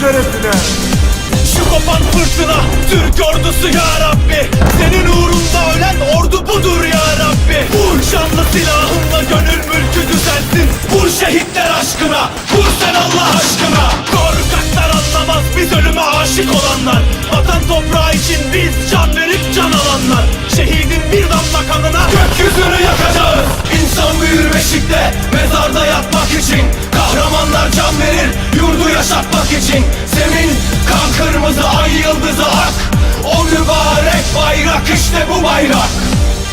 Şerefine. Şu kopan fırtına Türk ordusu ya Rabbi. Senin uğrunda ölen ordu budur ya Rabbi. Vur şanlı silahınla gönül mülkü düzelsin Vur şehitler aşkına Vur sen Allah aşkına. Korkaklar anlamaz biz ölüme aşık olanlar. Vatan toprağı için biz can verip can yıldızı ak. O mübarek bayrak işte bu bayrak.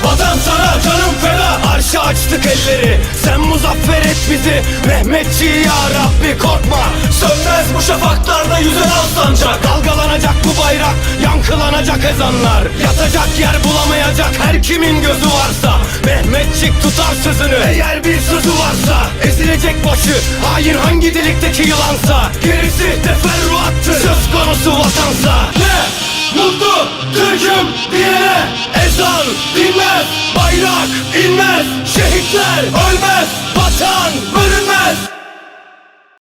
Vatan sana canım feda. Arşa açtık elleri. Sen muzaffer et bizi. Mehmetçi ya Rabbi korkma. Sönmez bu şafaklarda yüzen al sancak Dalgalanacak bu bayrak Yankılanacak ezanlar. Yatacak yer bulamayacak her kimin gözü varsa. Mehmetçik tutar sözünü Eğer bir sözü varsa. Ezilecek başı Hain hangi delikteki yılansa. Gerisi teferruattır Konusu vatansa Ne? Mutlu Türk'üm diyene ezan dinmez Bayrak inmez Şehitler ölmez Vatan